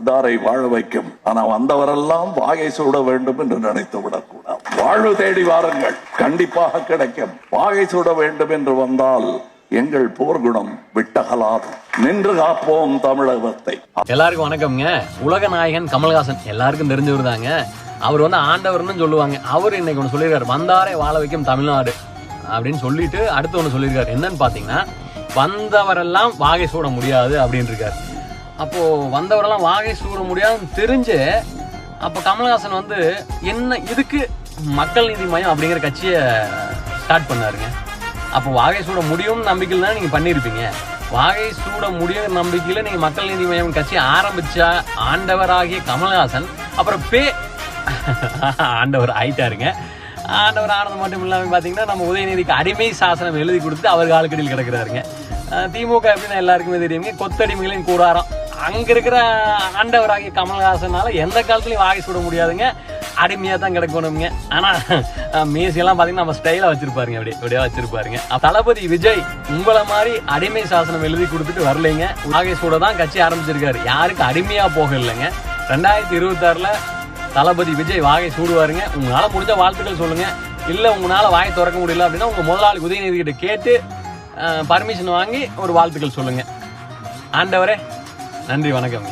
வந்தாரை வாழ வைக்கும். ஆனா வந்தவரெல்லாம் வாகை சூட வேண்டும் என்று நினைத்து விடக்கூடாது. வாழ்வு தேடி வாருங்கள். கண்டிப்பாக கிடைக்கும். வாகை சூட வேண்டும் என்று வந்தால் எங்கள் போர்க்குணம் விட்டகலாது. நின்று காப்போம் தமிழகத்தை. எல்லாருக்கும் வணக்கம்ங்க. உலக நாயகன் கமல்ஹாசன் எல்லாருக்கும் தெரிஞ்சவர் தாங்க. அவர் வந்து ஆண்டவர்னு சொல்லுவாங்க. அவர் இன்னைக்கு ஒன்று சொல்லியிருக்காரு. வந்தாரை வாழ வைக்கும் தமிழ்நாடு அப்படின்னு சொல்லிட்டு அடுத்து ஒன்று சொல்லியிருக்காரு. என்னன்னு பார்த்தீங்கன்னா வந்தவரெல்லாம் வாகை சூட முடியாது அப்படின்னு இருக்காரு அப்போது வந்தவரெல்லாம் வாகை சூட முடியாதுன்னு தெரிஞ்சு அப்போ கமல்ஹாசன் வந்து என்ன இதுக்கு மக்கள் நீதி மையம் அப்படிங்கிற கட்சியை ஸ்டார்ட் பண்ணாருங்க. அப்போ வாகை சூட முடியும்னு நம்பிக்கையில் தான் நீங்கள் பண்ணியிருப்பீங்க. வாகை சூட முடியும் நம்பிக்கையில் நீங்கள் மக்கள் நீதி மையம் கட்சி ஆரம்பித்தா ஆண்டவராகிய கமல்ஹாசன் அப்புறம் பே ஆண்டவர் ஆயிட்டாருங்க. ஆண்டவர் ஆனது மட்டும் இல்லாமல் பார்த்தீங்கன்னா நம்ம உதயநிதிக்கு அடிமை சாசனம் எழுதி கொடுத்து அவர் காலக்கடியில் கிடக்குறாருங்க. திமுக எப்படின்னா எல்லாருக்குமே தெரியுங்க. கொத்தடிமைகளின் கூடாரம். அங்க இருக்கிற ஆண்டவராகிய கமல்ஹாசனால எந்த காலத்துலயும் வாகை சுட முடியாதுங்க. அடிமையா தான் கிடக்கணுங்க ஆனா அஹ், மீசையெல்லாம் பாத்தீங்கன்னா நம்ம ஸ்டைலா வச்சிருப்பாருங்க. அப்படி அப்படியே வச்சிருப்பாருங்க. தளபதி விஜய் உங்களை மாதிரி அடிமை சாசனம் எழுதி கொடுத்துட்டு வரலைங்க. வாகை சூட தான் கட்சி ஆரம்பிச்சிருக்காரு. யாருக்கு அடிமையா போக இல்லைங்க. ரெண்டாயிரத்தி இருபத்தாறில் தளபதி விஜய் வாகை சூடுவாருங்க. உங்களால முடிஞ்ச வாழ்த்துக்கள் சொல்லுங்க. இல்ல உங்களால வாயை திறக்க முடியல அப்படின்னா உங்க முதலாளி உதயநிதி கிட்ட கேட்டு பர்மிஷன் வாங்கி ஒரு வாழ்த்துக்கள் சொல்லுங்க. ஆண்டவரே நன்றி வணக்கம்.